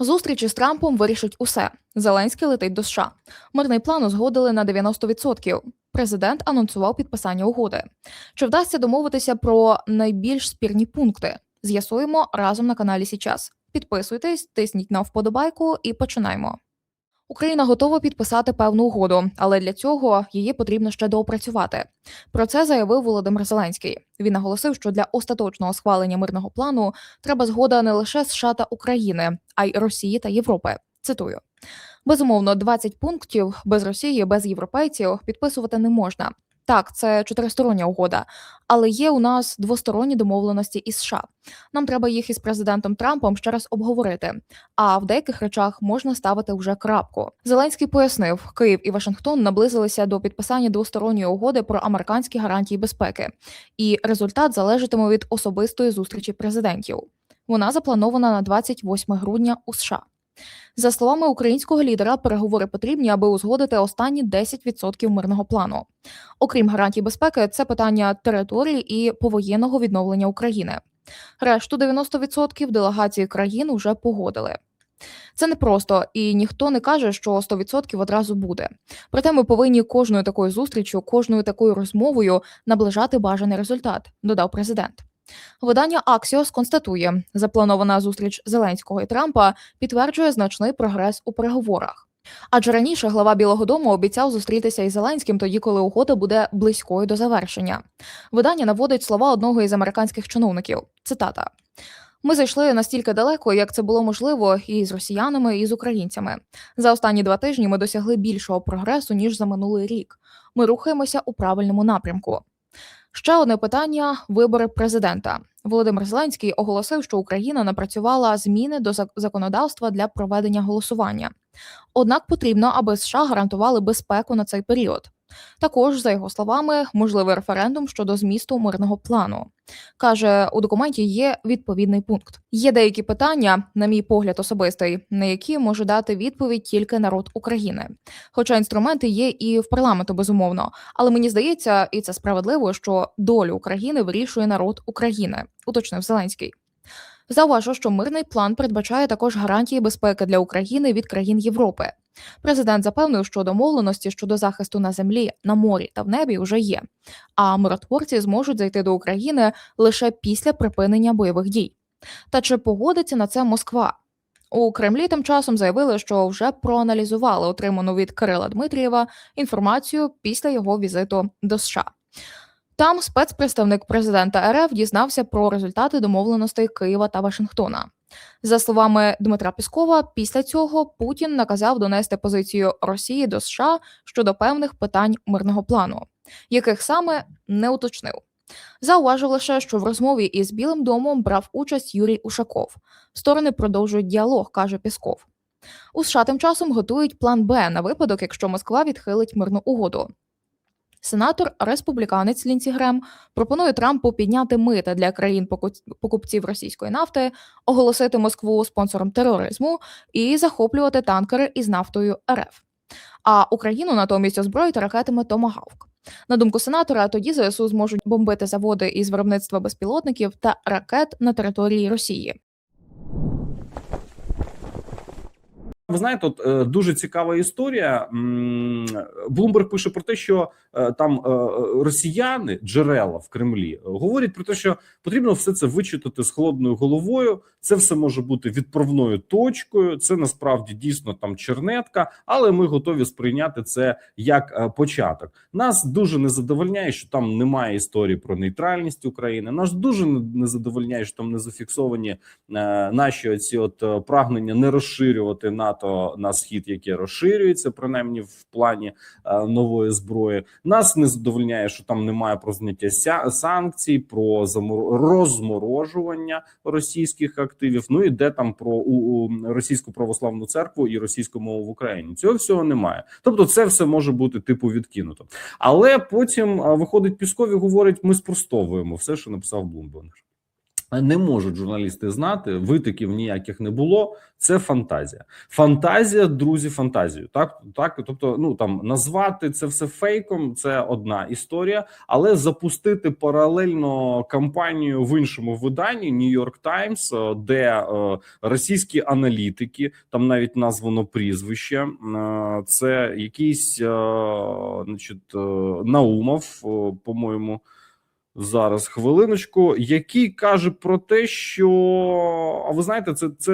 Зустрічі з Трампом вирішить усе. Зеленський летить до США. Мирний план узгодили на 90%. Президент анонсував підписання угоди. Чи вдасться домовитися про найбільш спірні пункти? З'ясуємо разом на каналі Січас. Підписуйтесь, тисніть на вподобайку і починаємо. Україна готова підписати певну угоду, але для цього її потрібно ще доопрацювати. Про це заявив Володимир Зеленський. Він наголосив, що для остаточного схвалення мирного плану треба згода не лише США та України, а й Росії та Європи. Цитую. Безумовно, 20 пунктів без Росії, без європейців підписувати не можна. Так, це чотиристороння угода, але є у нас двосторонні домовленості із США. Нам треба їх із президентом Трампом ще раз обговорити. А в деяких речах можна ставити вже крапку. Зеленський пояснив, Київ і Вашингтон наблизилися до підписання двосторонньої угоди про американські гарантії безпеки, і результат залежатиме від особистої зустрічі президентів. Вона запланована на 28 грудня у США. За словами українського лідера, переговори потрібні, аби узгодити останні 10% мирного плану. Окрім гарантій безпеки, це питання території і повоєнного відновлення України. Решту 90% делегації країн вже погодили. Це не просто, і ніхто не каже, що 100% одразу буде. Проте ми повинні кожною такою зустрічю, кожною такою розмовою наближати бажаний результат, додав президент. Видання Axios констатує, запланована зустріч Зеленського і Трампа підтверджує значний прогрес у переговорах. Адже раніше глава Білого Дому обіцяв зустрітися із Зеленським тоді, коли угода буде близькою до завершення. Видання наводить слова одного із американських чиновників. Цитата. Ми зайшли настільки далеко, як це було можливо, і з росіянами, і з українцями. За останні два тижні ми досягли більшого прогресу ніж за минулий рік. Ми рухаємося у правильному напрямку. Ще одне питання: вибори президента. Володимир Зеленський оголосив, що Україна напрацювала зміни до законодавства для проведення голосування. Однак потрібно, аби США гарантували безпеку на цей період. Також, за його словами, можливий референдум щодо змісту мирного плану. Каже, у документі є відповідний пункт. Є деякі питання, на мій погляд, особистий, на які може дати відповідь тільки народ України. Хоча інструменти є і в парламенту, безумовно. Але мені здається, і це справедливо, що долю України вирішує народ України, уточнив Зеленський. Зауважу, що мирний план передбачає також гарантії безпеки для України від країн Європи. Президент запевнив, що домовленості щодо захисту на землі, на морі та в небі вже є. А миротворці зможуть зайти до України лише після припинення бойових дій. Та чи погодиться на це Москва? У Кремлі тим часом заявили, що вже проаналізували отриману від Кирила Дмитрієва інформацію після його візиту до США. Там спецпредставник президента РФ дізнався про результати домовленостей Києва та Вашингтона. За словами Дмитра Піскова, після цього Путін наказав донести позицію Росії до США щодо певних питань мирного плану, яких саме не уточнив. Зауважив лише, що в розмові із Білим домом брав участь Юрій Ушаков. Сторони продовжують діалог, каже Пісков. У США тим часом готують план Б на випадок, якщо Москва відхилить мирну угоду. Сенатор республіканець Лінсі Грем пропонує Трампу підняти мита для країн покупців російської нафти, оголосити Москву спонсором тероризму і захоплювати танкери із нафтою РФ. А Україну натомість озброїти ракетами Томагавк. На думку сенатора, тоді ЗСУ зможуть бомбити заводи із виробництва безпілотників та ракет на території Росії. Ви знаєте, от е, дуже цікава історія. Блумберг пише про те, що е, там е, росіяни, джерела в Кремлі, говорять про те, що потрібно все це вичитати з холодною головою. Це все може бути відправною точкою. Це насправді дійсно там чернетка, але ми готові сприйняти це як початок. Нас дуже не задовольняє, що там немає історії про нейтральність України. Нас дуже не задовольняє, що там не зафіксовані наші оці от прагнення не розширювати НАТО. НАТО на схід, яке розширюється, принаймні в плані е, нової зброї. Нас не задовольняє, що там немає про зняття санкцій, про розморожування російських активів. Ну і де там про у, у російську православну церкву і російську мову в Україні. Цього всього немає. Тобто, це все може бути типу відкинуто. Але потім виходить Піскові, говорить: ми спростовуємо все, що написав Блумберг. Не можуть журналісти знати. Витоків ніяких не було. Це фантазія. Фантазія, друзі, фантазію. Так, так, тобто, ну там назвати це все фейком. Це одна історія, але запустити паралельно кампанію в іншому виданні New York Times, е, де е, російські аналітики, там навіть названо прізвище. е, Це якийсь, е, значить, е, Наумов, е, по-моєму. Зараз хвилиночку, який каже про те, що а ви знаєте, це це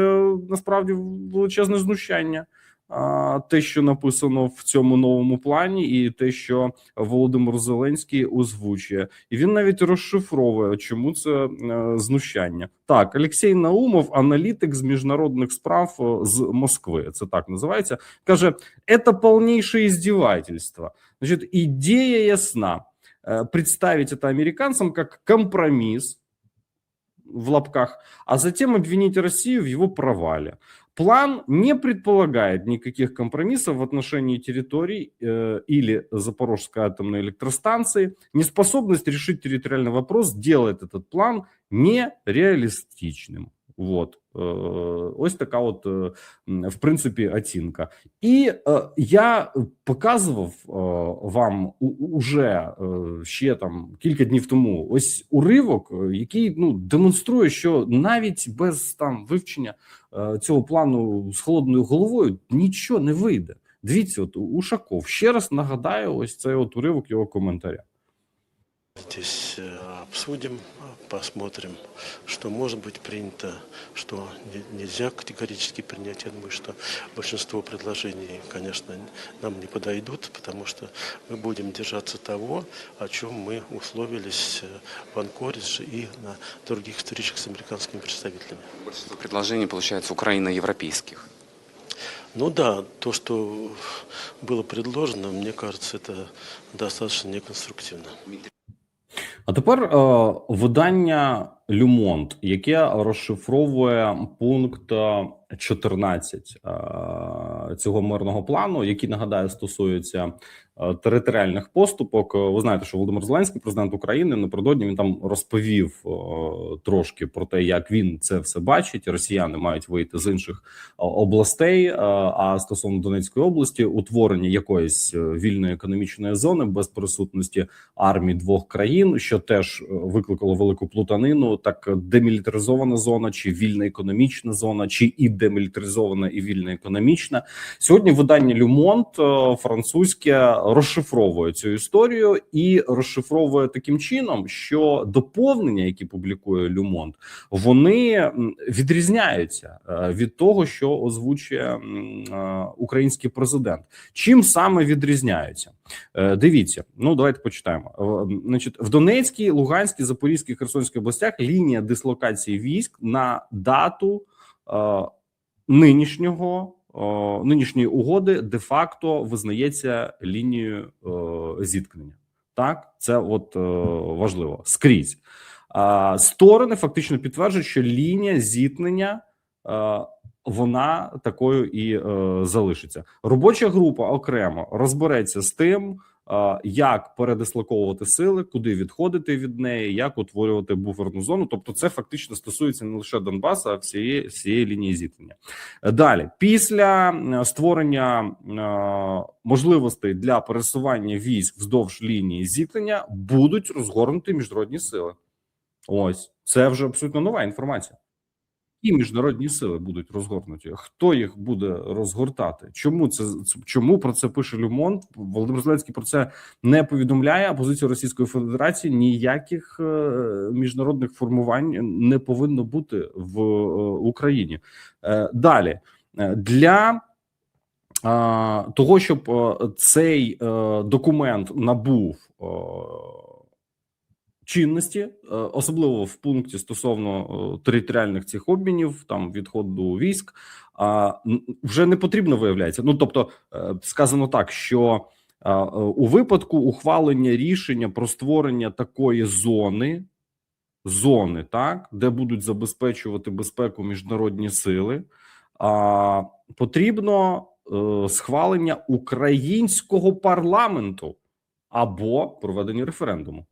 насправді величезне знущання. А, те, що написано в цьому новому плані, і те, що Володимир Зеленський озвучує, і він навіть розшифровує, чому це е, знущання. Так, Олексій Наумов, аналітик з міжнародних справ е, з Москви. Це так називається. каже: це повніше іздівательство. Значить, ідея ясна. Э, представить это американцам как компромисс в лапках, а затем обвинить Россию в его провале. План не предполагает никаких компромиссов в отношении территорий э, или Запорожской атомной электростанции. Неспособность решить территориальный вопрос делает этот план нереалистичным. Вот. Э, Ось така от, е, в принципі, оцінка. І е, я показував е, вам уже ще там кілька днів тому ось уривок, який ну демонструє, що навіть без там вивчення цього плану з холодною головою нічого не вийде. Дивіться, от Ушаков ще раз нагадаю, ось цей от уривок його коментаря. Здесь э, обсудим, посмотрим, что может быть принято, что не- нельзя категорически принять. Я думаю, что большинство предложений, конечно, нам не подойдут, потому что мы будем держаться того, о чем мы условились э, в Анкоридже и на других встречах с американскими представителями. Большинство предложений, получается, украино-европейских. Ну да, то, что было предложено, мне кажется, это достаточно неконструктивно. А тепер е, видання Люмонт, яке розшифровує пункт е, 14 е, цього мирного плану, який нагадаю стосується е, територіальних поступок. Е, Ви знаєте, що Володимир Зеленський, президент України, напередодні він там розповів е, трошки про те, як він це все бачить. Росіяни мають вийти з інших е, областей. е, А стосовно Донецької області, утворення якоїсь е, вільної економічної зони без присутності армій двох країн, що теж е, викликало велику плутанину. Так е, демілітаризована зона, чи вільна економічна зона, чи і демілітаризована, і вільна економічна. Сьогодні видання Люмонт е, французьке розшифровує цю історію і розшифровує таким чином, що доповнення, які публікує Люмонт, вони відрізняються е, від того, що озвучує е, український президент. Чим саме відрізняються? Е, Дивіться, ну давайте почитаємо. Значить, в Донецькій, Луганській, Запорізькій, Херсонській областях лінія дислокації військ на дату нинішнього е, нинішньої угоди де-факто визнається лінією о, зіткнення. Так, це от о, важливо скрізь. А, сторони фактично підтверджують, що лінія зіткнення. О, вона такою і е, залишиться. Робоча група окремо розбереться з тим, е, як передислоковувати сили, куди відходити від неї, як утворювати буферну зону. Тобто, це фактично стосується не лише Донбасу, а всієї всієї лінії зіткнення. Е, Далі, після е, створення е, можливостей для пересування військ вздовж лінії зіткнення будуть розгорнуті міжнародні сили. Ось це вже абсолютно нова інформація. Які міжнародні сили будуть розгорнуті? Хто їх буде розгортати? Чому це чому про це пише Люмонт? Володимир Зеленський про це не повідомляє. А позиція Російської Федерації ніяких е, міжнародних формувань не повинно бути в е, Україні. Е, далі для того, щоб цей документ набув. Чинності, е, особливо в пункті стосовно е, територіальних цих обмінів, там відходу військ, а вже не потрібно виявляється. Ну тобто, е, сказано так, що у випадку ухвалення рішення про створення такої зони, зони, так, де будуть забезпечувати безпеку міжнародні сили, а, потрібно е, схвалення українського парламенту або проведення референдуму.